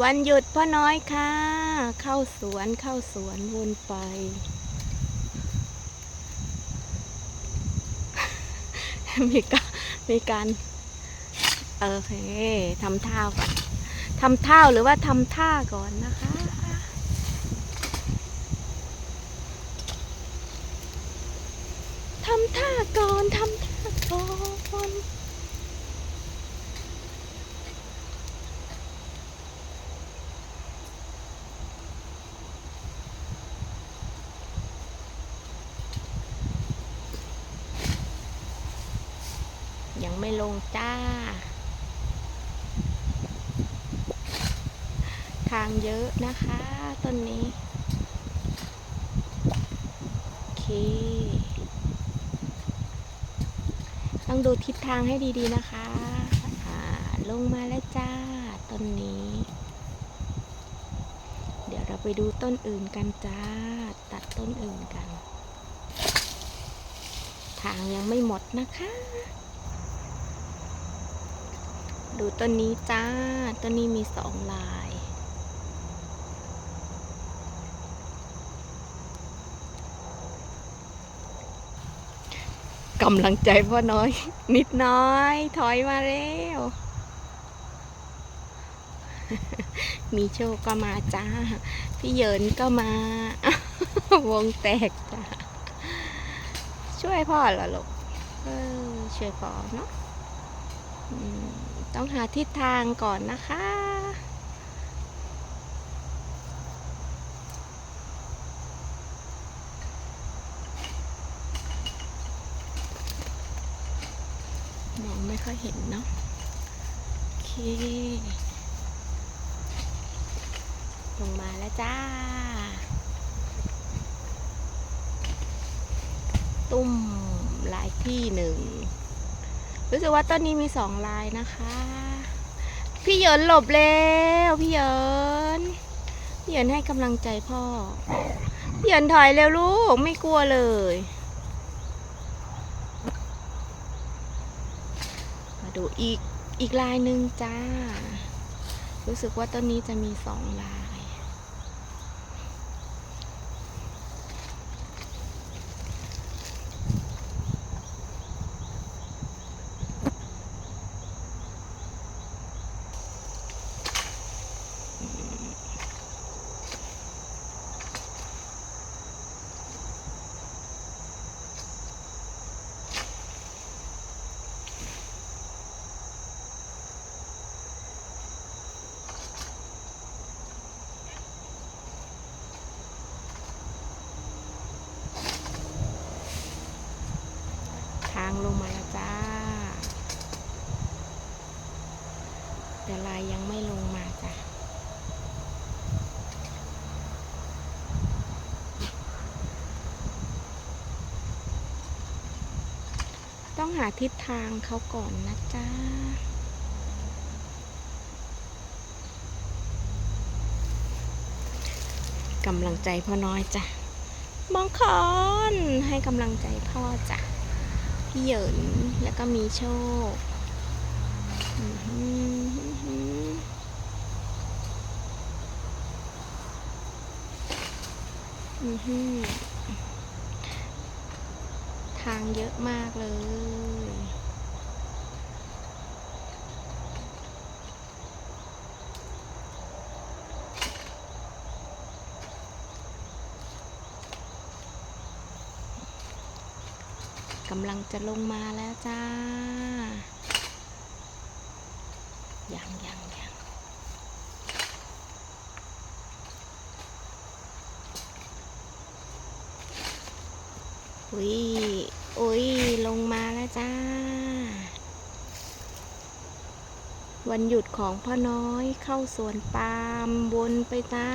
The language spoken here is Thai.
วันหยุดพ่อน้อยค่ะ เข้าสวนเข้าสวนวนไป มีการมีการโอเคทำท่าก่อนทำท่าหรือว่าทำท่าก่อนนะคะ ทำท่าก่อนทำท่าก่อน ยังไม่ลงจ้า ทางเยอะนะคะต้นนี้โอเค ต้องดูทิศทางให้ดีๆนะคะอ่าลงมาแล้วจ้าต้นนี้ เดี๋ยวเราไปดูต้นอื่นกันจ้า ตัดต้นอื่นกัน ทางยังไม่หมดนะคะ ดูต้นนี้จ้า ต้นนี้มีสองลาย กำลังใจพ่อน้อย นิดน้อย ถอยมาเร็ว มีโชคก็มาจ้า พี่เยินก็มา วงแตกจ้า ช่วยพ่อเหรอลูก เออช่วยพ่อเนาะ ต้องหาทิศทางก่อนนะคะ มองไม่ค่อยเห็นเนาะโอเค ลงมาแล้วจ้า ตุ้มลายที่หนึ่ง รู้สึกว่าต้นนี้มีสองลายนะคะ พี่เหยินหลบแล้วพี่เหยินพี่เหยินให้กำลังใจพ่อพี่เหยินถอยเร็วลูกไม่กลัวเลยมาดูอีกอีกลายหนึ่งจ้า รู้สึกว่าต้นนี้จะมีสองลาย ทางลงมาแล้วจ้า แต่ลายยังไม่ลงมาจ้ะต้องหาทิศทางเขาก่อนนะจ้ากำลังใจพ่อน้อยจ้ะมองคอนให้กำลังใจพ่อจ้ะ พี่เหยินแล้วก็มีโชคอือหือทางเยอะมากเลย กำลังจะลงมาแล้วจ้า ยังยังยังอุ้ยอุ้ยลงมาแล้วจ้า วันหยุดของพ่อน้อยเข้าสวนปาล์มวนไปจ้า